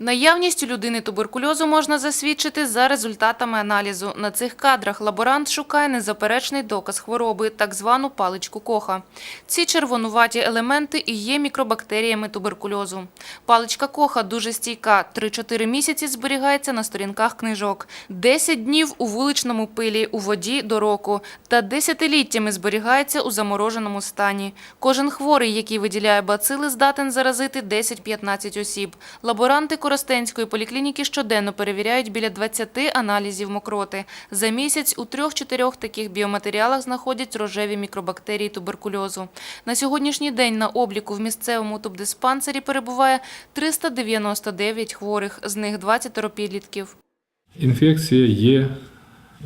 Наявність у людини туберкульозу можна засвідчити за результатами аналізу. На цих кадрах лаборант шукає незаперечний доказ хвороби, так звану паличку Коха. Ці червонуваті елементи і є мікробактеріями туберкульозу. Паличка Коха дуже стійка. 3-4 місяці зберігається на сторінках книжок. 10 днів у вуличному пилі, у воді до року. Та десятиліттями зберігається у замороженому стані. Кожен хворий, який виділяє бацили, здатен заразити 10-15 осіб. Лаборанти Коростенської поліклініки щоденно перевіряють біля 20 аналізів мокроти. За місяць у трьох-чотирьох таких біоматеріалах знаходять рожеві мікробактерії туберкульозу. На сьогоднішній день на обліку в місцевому тубдиспансері перебуває 399 хворих, з них 20 підлітків. Інфекція є,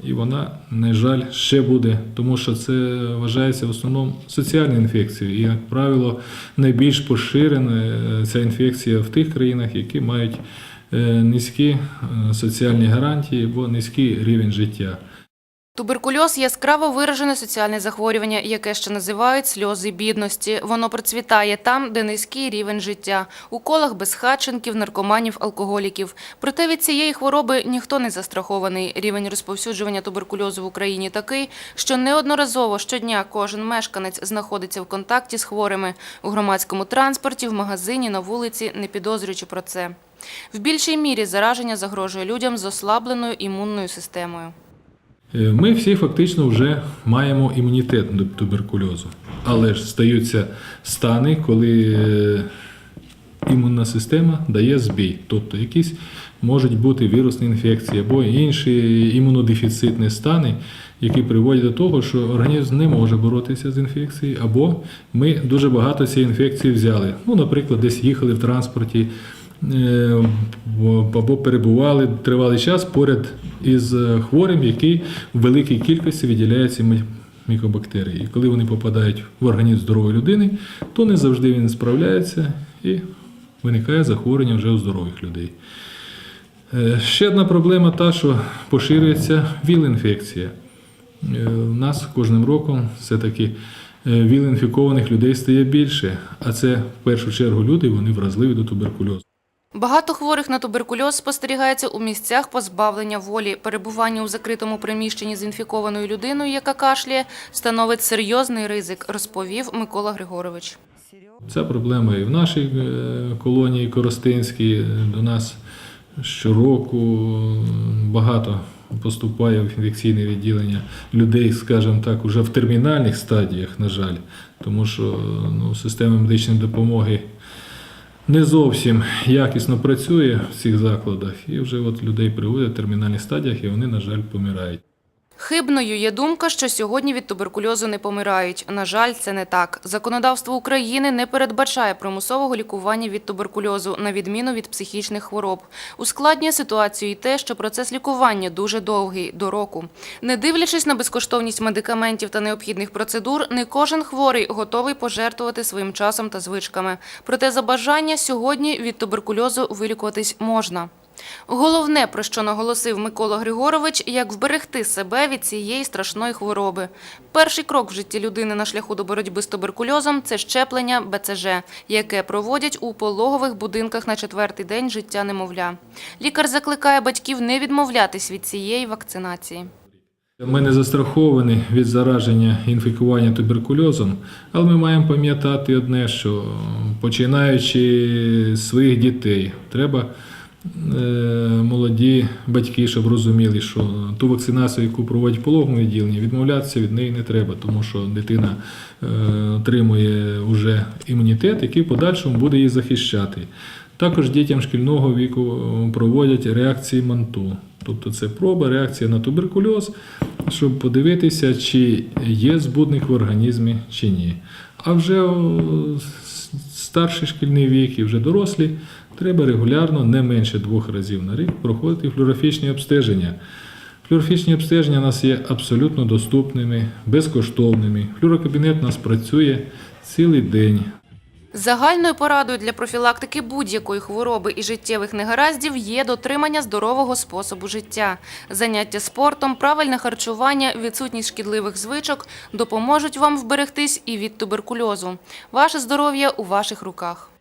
і вона, на жаль, ще буде, тому що це вважається в основному соціальною інфекцією. І, як правило, найбільш поширена е, ця інфекція в тих країнах, які мають е, низькі е, соціальні гарантії або низький рівень життя. Туберкульоз – яскраво виражене соціальне захворювання, яке ще називають сльози бідності. Воно процвітає там, де низький рівень життя – у колах безхатченків, наркоманів, алкоголіків. Проте від цієї хвороби ніхто не застрахований. Рівень розповсюджування туберкульозу в Україні такий, що неодноразово щодня кожен мешканець знаходиться в контакті з хворими у громадському транспорті, в магазині, на вулиці, не підозрюючи про це. В більшій мірі зараження загрожує людям з ослабленою імунною системою. Е, Ми всі фактично вже маємо імунітет до туберкульозу, але ж стаються стани, коли е, імунна система дає збій, тобто якісь можуть бути вірусні інфекції або інші імунодефіцитні стани, які приводять до того, що організм не може боротися з інфекцією, або ми дуже багато цієї інфекції взяли. Ну, наприклад, десь їхали в транспорті. Е, Або перебували тривалий час поряд із е, хворим, який в великій кількості виділяє ці мікобактерії. І коли вони попадають в організм здорової людини, то не завжди він справляється і виникає захворювання вже у здорових людей. Е, Ще одна проблема та, що поширюється ВІЛ-інфекція. У нас кожним роком все-таки ВІЛ-інфікованих людей стає більше, а це в першу чергу люди, вони вразливі до туберкульозу. Багато хворих на туберкульоз спостерігається у місцях позбавлення волі. Перебування у закритому приміщенні з інфікованою людиною, яка кашляє, становить серйозний ризик, розповів Микола Григорович. Ця проблема і в нашій е, колонії Коростинській до нас щороку багато поступає в інфекційне відділення людей, скажімо так, уже в термінальних стадіях, на жаль, тому що ну, система медичної допомоги не зовсім якісно працює в цих закладах, і вже от людей приводять в термінальних стадіях, і вони, на жаль, помирають. Хибною є думка, що сьогодні від туберкульозу не помирають. На жаль, це не так. Законодавство України не передбачає примусового лікування від туберкульозу, на відміну від психічних хвороб. Ускладнює ситуацію і те, що процес лікування дуже довгий – до року. Не дивлячись на безкоштовність медикаментів та необхідних процедур, не кожен хворий готовий пожертвувати своїм часом та звичками. Проте за бажання сьогодні від туберкульозу вилікуватись можна. Головне, про що наголосив Микола Григорович, як вберегти себе від цієї страшної хвороби. Перший крок в житті людини на шляху до боротьби з туберкульозом – це щеплення БЦЖ, яке проводять у пологових будинках на четвертий день життя немовля. Лікар закликає батьків не відмовлятись від цієї вакцинації. Ми не застраховані від зараження інфікування туберкульозом, але ми маємо пам'ятати одне, що починаючи з своїх дітей, треба молоді батьки, щоб розуміли, що ту вакцинацію, яку проводять в пологовому відділенні, відмовлятися від неї не треба, тому що дитина е, отримує вже імунітет, який в подальшому буде її захищати. Також дітям шкільного віку проводять реакції МАНТУ. Тобто це проба, реакція на туберкульоз, щоб подивитися, чи є збудник в організмі, чи ні. А вже старший шкільний вік і вже дорослі, треба регулярно, не менше двох разів на рік, проходити флюорофічні обстеження. Флюорофічні обстеження у нас є абсолютно доступними, безкоштовними. Флюрокабінет у нас працює цілий день. Загальною порадою для профілактики будь-якої хвороби і життєвих негараздів є дотримання здорового способу життя. Заняття спортом, правильне харчування, відсутність шкідливих звичок допоможуть вам вберегтись і від туберкульозу. Ваше здоров'я у ваших руках.